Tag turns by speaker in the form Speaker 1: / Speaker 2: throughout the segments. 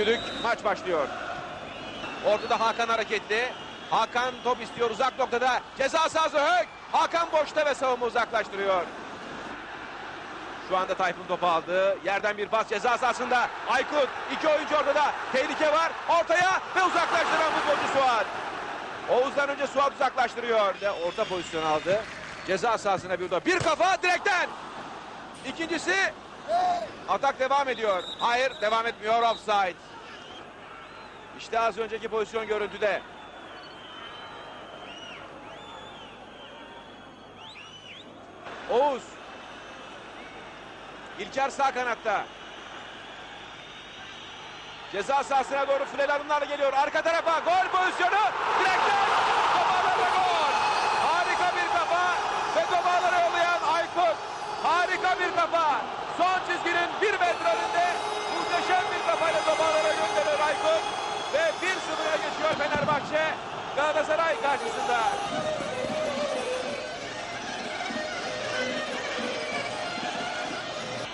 Speaker 1: düdük maç başlıyor. Ortada Hakan hareketli. Hakan top istiyor uzak noktada. Ceza sahası Hök. Hakan boşta ve savunma uzaklaştırıyor. Şu anda Tayfun topu aldı. Yerden bir pas ceza sahasında. Aykut iki oyuncu ortada. Tehlike var. Ortaya ve uzaklaştıran futbolcu Suat. Oğuz'dan önce Suat uzaklaştırıyor. Ve orta pozisyon aldı. Ceza sahasına bir de bir kafa direkten. İkincisi atak devam ediyor. Hayır devam etmiyor offside. İşte az önceki pozisyon görüntüde. Oğuz. İlker sağ kanatta. Ceza sahasına doğru flel adımlarla geliyor. Arka tarafa gol pozisyonu. Direkten toparlarla gol. Harika bir kafa ve toparlara yollayan Aykut. Harika bir kafa. Son çizginin bir metre önünde muhteşem bir kafayla toparlara gönderiyor Aykut. Ve 1-0'a geçiyor Fenerbahçe Galatasaray karşısında.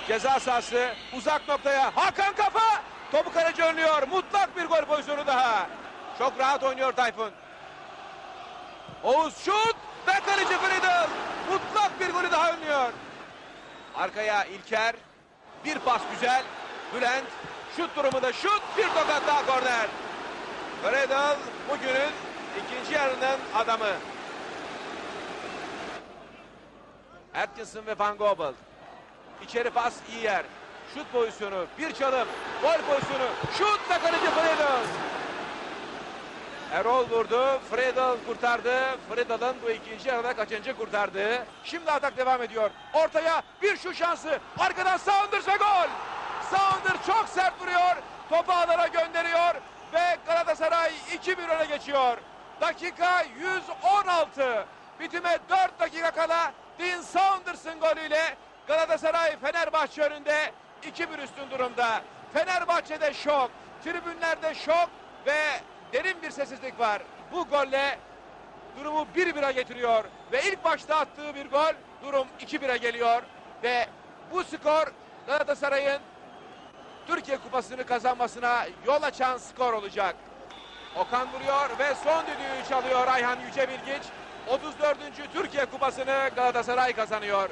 Speaker 1: Ceza sahası uzak noktaya. Hakan kafa. Topu kaleci önlüyor. Mutlak bir gol pozisyonu daha. Çok rahat oynuyor Tayfun. Oğuz şut ve kaleci Friedel mutlak bir golü daha önlüyor. Arkaya İlker. Bir pas güzel. Bülent. Şut durumunda şut. Bir tokat daha korner. Friedel bugünün ikinci yarının adamı Atkinson ve Van Gobel İçeri pas iyi yer. Şut pozisyonu, bir çalım, gol pozisyonu, şut ve kaleci Friedel. Erol vurdu, Friedel kurtardı. Friedel'ın bu ikinci yarıda kaçıncı kurtardığı. Şimdi atak devam ediyor. Ortaya bir şu şansı. Arkadan Saunders ve gol. Saunders çok sert vuruyor. Topu ağlara gönderiyor. Ve Galatasaray 2-1 öne geçiyor. Dakika 116. Bitime 4 dakika kala Dean Saunders'ın golüyle Galatasaray Fenerbahçe önünde 2-1 üstün durumda. Fenerbahçe'de şok, tribünlerde şok ve derin bir sessizlik var. Bu golle durumu 1-1'e getiriyor ve ilk başta attığı bir gol durum 2-1'e geliyor ve bu skor Galatasaray'ın Türkiye Kupası'nı kazanmasına yol açan skor olacak. Okan vuruyor ve son düdüğü çalıyor Ayhan Yüce Bilgiç. 34. Türkiye Kupası'nı Galatasaray kazanıyor.